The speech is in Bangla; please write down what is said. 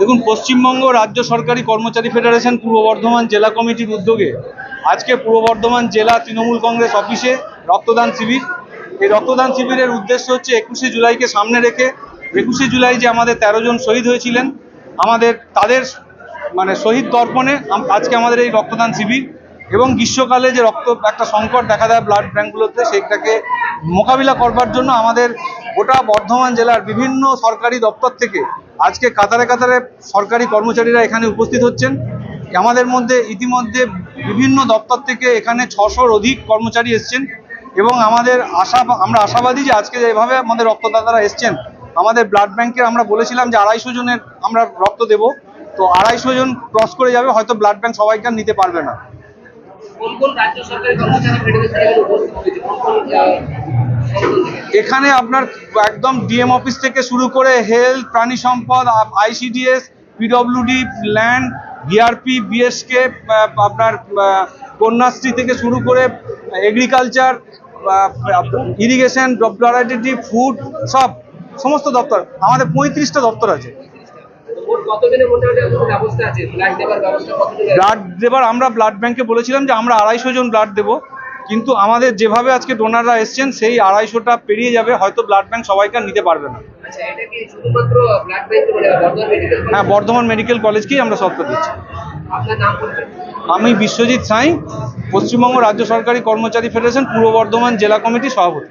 দেখুন, পশ্চিমবঙ্গ রাজ্য সরকারি কর্মচারী ফেডারেশন পূর্ব বর্ধমান জেলা কমিটির উদ্যোগে আজকে পূর্ব বর্ধমান জেলা তৃণমূল কংগ্রেস অফিসে রক্তদান শিবির। এই রক্তদান শিবিরের উদ্দেশ্য হচ্ছে একুশে জুলাইকে সামনে রেখে, একুশে জুলাই যে আমাদের তেরো জন শহীদ হয়েছিলেন, আমাদের তাদের মানে শহীদ তর্পণে আম- আজকে আমাদের এই রক্তদান শিবির এবং গ্রীষ্মকালে যে রক্ত একটা সংকট দেখা দেয় ব্লাড ব্যাঙ্কগুলোতে সেইটাকে মোকাবিলা করবার জন্য আমাদের গোটা বর্ধমান জেলার বিভিন্ন সরকারি দপ্তর থেকে আজকে কাতারে কাতারে সরকারি কর্মচারীরা এখানে উপস্থিত হচ্ছেন। আমাদের মধ্যে ইতিমধ্যে বিভিন্ন দপ্তর থেকে এখানে ছশোর অধিক কর্মচারী এসছেন এবং আমাদের আশা, আমরা আশাবাদী যে আজকে যেভাবে আমাদের রক্তদাতারা এসছেন, আমাদের ব্লাড ব্যাংকের আমরা বলেছিলাম যে আড়াইশো জনের আমরা রক্ত দেব। তো আড়াইশো জন ক্রস করে যাবে, হয়তো ব্লাড ব্যাংক সবাইকে নিতে পারবে না। এখানে আপনার একদম ডিএম অফিস থেকে শুরু করে হেলথ প্রাণী সম্পদ ICDS PWD land BRP BSK আপনার কন্যাশ্রী থেকে শুরু করে এগ্রিকালচার ইরিগেশন ডপ্লারাইটিভ ফুড সব সমস্ত দপ্তর আমাদের পঁয়ত্রিশটা দপ্তর আছে। ব্লাড দেবার আমরা ব্লাড ব্যাংকে বলেছিলাম যে আমরা আড়াইশো জন ব্লাড দেবো। কিন্তু আমাদের যেভাবে আজকে ডোনাররা এসছেন সেই আড়াইশোটা পেরিয়ে যাবে হয়তো ব্লাড ব্যাংক সবাইকে আর নিতে পারবে না। আচ্ছা হ্যাঁ বর্ধমান মেডিকেল কলেজকেই আমরা সত্য দিচ্ছি। আমি বিশ্বজিৎ সাঁই পশ্চিমবঙ্গ রাজ্য সরকারি কর্মচারী ফেডারেশন পূর্ব বর্ধমান জেলা কমিটি সভাপতি।